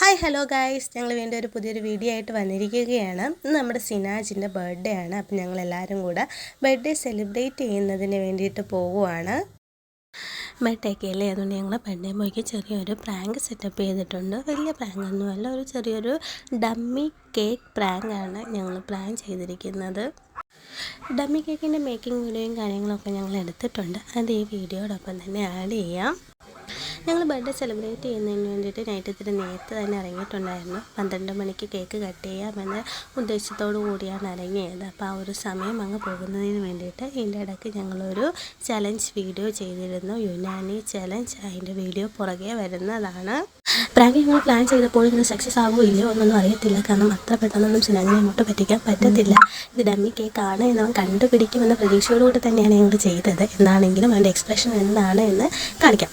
Hi hello guys ഞങ്ങൾ വീണ്ടും ഒരു പുതിയൊരു വീഡിയോ ആയിട്ട് വന്നിരിക്കുകയാണ്. ഇന്ന് നമ്മുടെ സിനാജിന്റെ ബർത്ത്ഡേ ആണ്. അപ്പം ഞങ്ങൾ എല്ലാവരും കൂടെ ബർത്ത്ഡേ സെലിബ്രേറ്റ് ചെയ്യുന്നതിന് വേണ്ടിയിട്ട് പോവുകയാണ് ബർത്ത്ഡേ ഒക്കെ അല്ലേ? അതുകൊണ്ട് ഞങ്ങൾ ബർത്ത്ഡേ ബോയ്ക്ക് ചെറിയൊരു പ്രാങ്ക് സെറ്റപ്പ് ചെയ്തിട്ടുണ്ട്. വലിയ പ്രാങ്ക് ഒന്നുമല്ല ഒരു ചെറിയൊരു ഡമ്മി കേക്ക് പ്രാങ്ക് ആണ് ഞങ്ങൾ പ്ലാൻ ചെയ്തിരിക്കുന്നത്. ഡമ്മി കേക്കിന്റെ മേക്കിംഗ് വീഡിയോയും കാര്യങ്ങളൊക്കെ ഞങ്ങൾ എടുത്തിട്ടുണ്ട്. അത് ഈ വീഡിയോടൊപ്പം തന്നെ ആഡ് ചെയ്യാം. ഞങ്ങൾ ബർത്ത്ഡേ സെലിബ്രേറ്റ് ചെയ്യുന്നതിന് വേണ്ടിയിട്ട് നൈറ്റ് ഇത്തിരി നേരത്തെ തന്നെ ഇറങ്ങിയിട്ടുണ്ടായിരുന്നു. പന്ത്രണ്ട് മണിക്ക് കേക്ക് കട്ട് ചെയ്യാമെന്ന ഉദ്ദേശത്തോടു കൂടിയാണ് ഇറങ്ങിയത് അപ്പോൾ ആ ഒരു സമയം അങ്ങ് പോകുന്നതിന് വേണ്ടിയിട്ട് ഇതിന്റെ ഇടയ്ക്ക് ഞങ്ങളൊരു ചലഞ്ച് വീഡിയോ ചെയ്തിരുന്നു. യുനാനി ചലഞ്ച് അതിന്റെ വീഡിയോ പുറകെ വരുന്നതാണ്. പ്രാങ്ക് ഞങ്ങൾ പ്ലാൻ ചെയ്തപ്പോൾ ഇത് സക്സസ് ആകുമോ ഇല്ലയോ എന്നൊന്നും അറിയത്തില്ല. കാരണം അത്ര പെട്ടെന്നൊന്നും സിനാജിനെ അങ്ങോട്ട് പറ്റിക്കാൻ പറ്റത്തില്ല. ഇത് ഡമ്മി കേക്ക് ആണ് എന്ന് കണ്ടുപിടിക്കുമെന്ന പ്രതീക്ഷയോടുകൂടി തന്നെയാണ് ഞങ്ങൾ ചെയ്തത്. എന്താണെങ്കിലും അതിന്റെ എക്സ്പ്രഷൻ എന്താണ് എന്ന് കാണിക്കാം.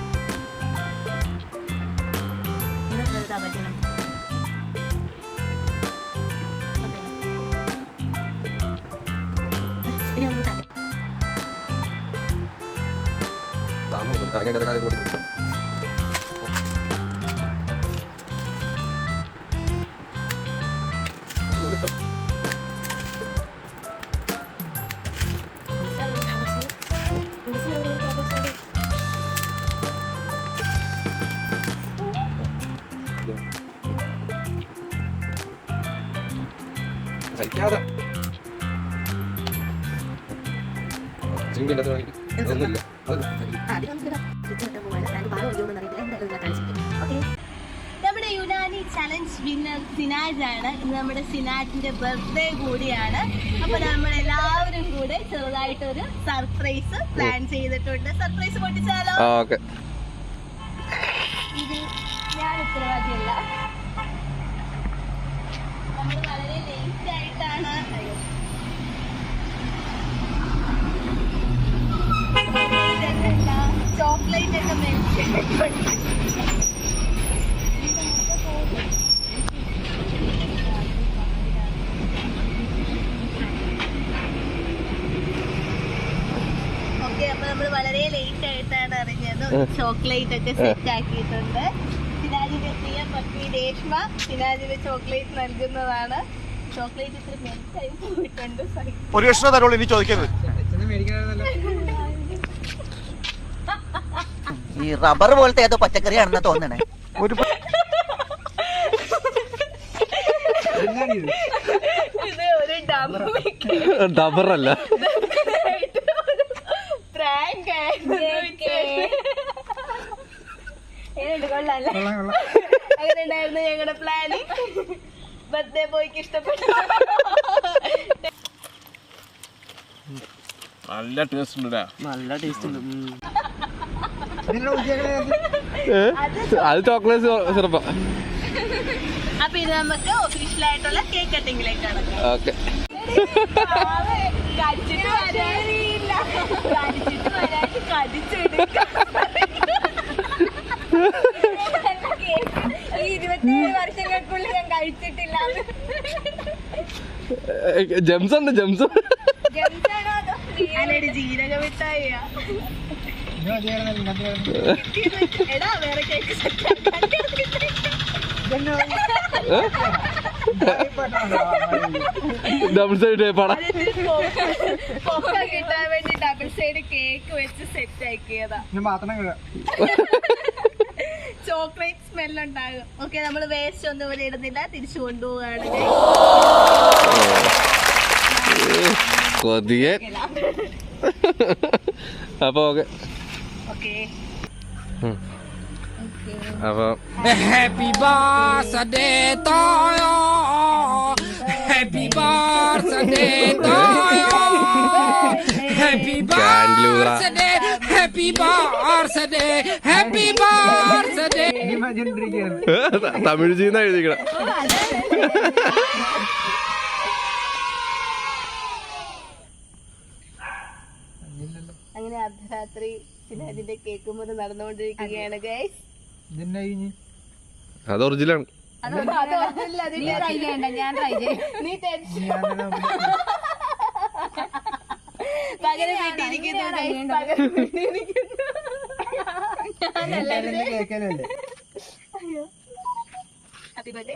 ചിങ്കിന്റെ ഒന്നുമില്ല നമ്മുടെ യുനാനി ചലഞ്ച് വിന്നർ സിനാജ് ആണ് ഇന്ന് നമ്മുടെ സിനാജിന്റെ ബർത്ത്ഡേ കൂടിയാണ്. അപ്പൊ നമ്മൾ എല്ലാവരും കൂടെ ചെറുതായിട്ടൊരു സർപ്രൈസ് പ്ലാൻ ചെയ്തിട്ടുണ്ട്. സർപ്രൈസ് പൊട്ടിച്ചാലോ? ഇത് ഞാൻ ഉത്തരവാദിയല്ല. നമ്മൾ വളരെ ലേറ്റ് ആയിട്ടാണ് ചോക്ലേറ്റ് ഒക്കെ മേടിച്ചിട്ടുണ്ട് ഓക്കെ അപ്പൊ നമ്മൾ വളരെ ലേറ്റ് ആയിട്ടാണ് അറിഞ്ഞത് ചോക്ലേറ്റ് ഒക്കെ സെറ്റ് ആക്കിയിട്ടുണ്ട്. സിനാജിന്റെ പ്രിയ പത്നി രേഷ്മ സിനാജിന് ചോക്ലേറ്റ് നൽകുന്നതാണ്. ചോക്ലേറ്റ് ഇത്തിരി മെൽറ്റായി പോയിട്ടുണ്ട്. sorry. ഒരു കഷ്ണം തരുള്ളൂ ഇനി ചോദിക്കരുത്. ഈ റബ്ബർ പോലത്തെ ഏതോ പച്ചക്കറിയാണെന്ന് തോന്നണേ. ഒരു ഡബറല്ല ഞങ്ങളുടെ ബർത്ത്ഡേ ബോയ്ക്ക് ഇഷ്ടപ്പെട്ടു. നല്ല ടേസ്റ്റ് ഉണ്ട് നല്ല ടേസ്റ്റ് ഉണ്ട്. അത് ചോക്ലേറ്റ് സിറപ്പ അപ്പൊ ഇത് നമുക്ക് ഒഫീഷ്യൽ ആയിട്ടുള്ള കേക്ക് കട്ടിങ്ങിലേക്ക് കടക്കാം. ഓക്കെ. ജെംസ് ഉണ്ട് ജംസ്. ജീരക മിഠായിയാ ഡബിൾ സൈഡ് പടം. കിട്ടാൻ വേണ്ടി ഡബിൾ സൈഡ് കേക്ക് വെച്ച് സെറ്റ് ആക്കിയതാ. ചോക്ലേറ്റ് സ്മെൽ ഉണ്ടാകും. ഓക്കെ നമ്മൾ വേസ്റ്റ് ഒന്നും ഇവിടെ ഇടുന്നില്ല. തിരിച്ചു കൊണ്ടുപോവാണ് കൊതിയെ. അപ്പൊ ഓക്കെ. അപ്പൊ ഹാപ്പി ബർത്ത്ഡേ തോയോ happy birthday തോയോ happy birthday happy birthday happy birthday Tamil ചെയ്യുന്ന എഴുതിക്കണം. അങ്ങനെ അർദ്ധരാത്രി സിനാജിന്റെ കേക്ക് മുറി നടന്നുകൊണ്ടിരിക്കുകയാണ് ഗൈസ് അത് ഒറിജിനലാണ് നീ ടെൻഷൻ പകരം വീട്ടിയിരിക്കുന്നു guys. പകരം വീട്ടിയിരിക്കുന്നു happy birthday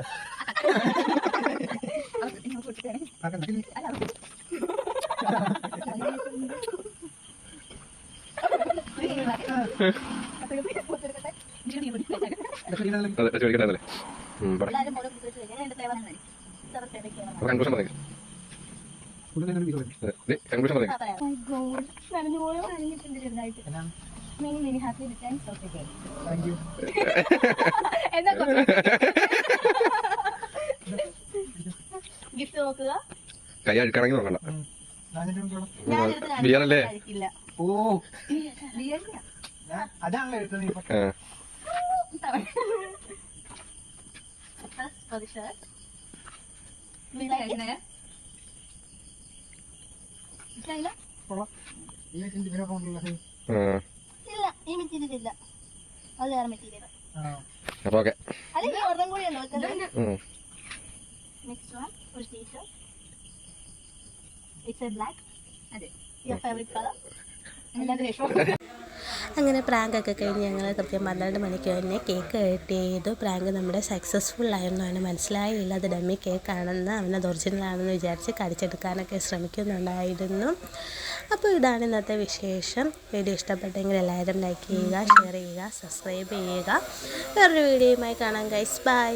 conclusion conclusion gift നോക്കുക കൈ അഴുക്കാണെങ്കിൽ നോക്കണ്ട ബിയർ അല്ലേ കഴിക്കില്ല ആ. for the shirt. ആ. ഇല്ല ഈ മെറ്റീരിയൽ ഇല്ല. അത് വേറെ മെറ്റീരിയൽ. അപ്പൊ ഓക്കെ. നെക്സ്റ്റ് വൺ ഒരു T shirt it's a black അതെ. യുവർ ഫേവറേറ്റ് കളർ അങ്ങനെ പ്രാങ്ക് ഒക്കെ കഴിഞ്ഞ് ഞങ്ങൾ കൃത്യം പന്ത്രണ്ട് മണിക്ക് തന്നെ കേക്ക് കട്ട് ചെയ്തു. പ്രാങ്ക് നമ്മുടെ സക്സസ്ഫുൾ ആയിരുന്നു അവന് മനസ്സിലായില്ല. അത് ഡമ്മി കേക്കാണെന്ന് അവനത് ഒറിജിനൽ ആണെന്ന് വിചാരിച്ച് കടിച്ചെടുക്കാനൊക്കെ ശ്രമിക്കുന്നുണ്ടായിരുന്നു. അപ്പോൾ ഇതാണ് ഇന്നത്തെ വിശേഷം. വീഡിയോ ഇഷ്ടപ്പെട്ടെങ്കിൽ എല്ലാവരും ലൈക്ക് ചെയ്യുക ഷെയർ ചെയ്യുക സബ്സ്ക്രൈബ് ചെയ്യുക. വേറൊരു വീഡിയോയുമായി കാണാം ഗൈസ് ബൈ